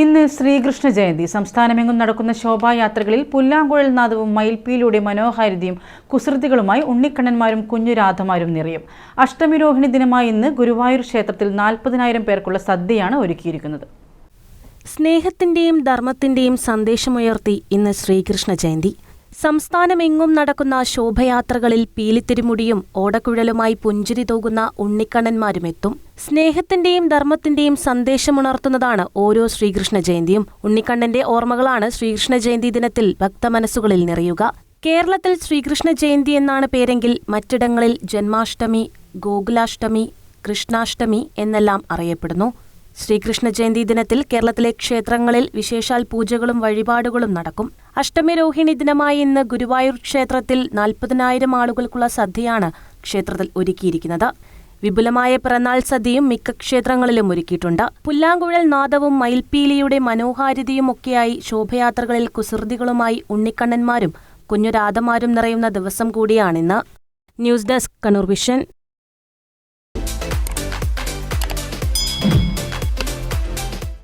ഇന്ന് ശ്രീകൃഷ്ണ ജയന്തി സംസ്ഥാനമെങ്ങും നടക്കുന്ന ശോഭായാത്രകളിൽ പുല്ലാങ്കുഴൽ നാദവും മയിൽപ്പീലൂടെ മനോഹാരിതയും കുസൃതികളുമായി ഉണ്ണിക്കണ്ണന്മാരും കുഞ്ഞുരാധമാരും നിറയും. അഷ്ടമിരോഹിണി ദിനമായ ഇന്ന് ഗുരുവായൂർ ക്ഷേത്രത്തിൽ നാൽപ്പതിനായിരം പേർക്കുള്ള സദ്യയാണ് ഒരുക്കിയിരിക്കുന്നത്. സ്നേഹത്തിന്റെയും ധർമ്മത്തിന്റെയും സന്ദേശമുയർത്തി ഇന്ന് ശ്രീകൃഷ്ണ ജയന്തി സംസ്ഥാനമെങ്ങും നടക്കുന്ന ശോഭയാത്രകളിൽ പീലിത്തിരുമുടിയും ഓടക്കുഴലുമായി പുഞ്ചിരി തൂകുന്ന ഉണ്ണിക്കണ്ണന്മാരും എത്തും സ്നേഹത്തിന്റെയും ധർമ്മത്തിന്റെയും സന്ദേശമുണർത്തുന്നതാണ് ഓരോ ശ്രീകൃഷ്ണ ജയന്തിയും ഉണ്ണിക്കണ്ണന്റെ ഓർമ്മകളാണ് ശ്രീകൃഷ്ണ ജയന്തി ദിനത്തിൽ ഭക്തമനസ്സുകളിൽ നിറയുക. കേരളത്തിൽ ശ്രീകൃഷ്ണ ജയന്തി എന്നാണ് പേരെങ്കിൽ മറ്റിടങ്ങളിൽ ജന്മാഷ്ടമി ഗോകുലാഷ്ടമി കൃഷ്ണാഷ്ടമി എന്നെല്ലാം അറിയപ്പെടുന്നു. ശ്രീകൃഷ്ണ ജയന്തി ദിനത്തിൽ കേരളത്തിലെ ക്ഷേത്രങ്ങളിൽ വിശേഷാൽ പൂജകളും വഴിപാടുകളും നടക്കും. അഷ്ടമി രോഹിണി ദിനമായ ഇന്ന് ഗുരുവായൂർ ക്ഷേത്രത്തിൽ നാൽപ്പതിനായിരം ആളുകൾക്കുള്ള സദ്യയാണ് ക്ഷേത്രത്തിൽ ഒരുക്കിയിരിക്കുന്നത്. വിപുലമായ പിറന്നാൾ സദ്യയും മിക്ക ക്ഷേത്രങ്ങളിലും ഒരുക്കിയിട്ടുണ്ട്. പുല്ലാങ്കുഴൽ നാദവും മയിൽപ്പീലിയുടെ മനോഹാരിതയുമൊക്കെയായി ശോഭയാത്രകളിൽ കുസൃതികളുമായി ഉണ്ണിക്കണ്ണന്മാരും കുഞ്ഞുരാധമാരും നിറയുന്ന ദിവസം കൂടിയാണിന്ന്. News desk Kannur vision.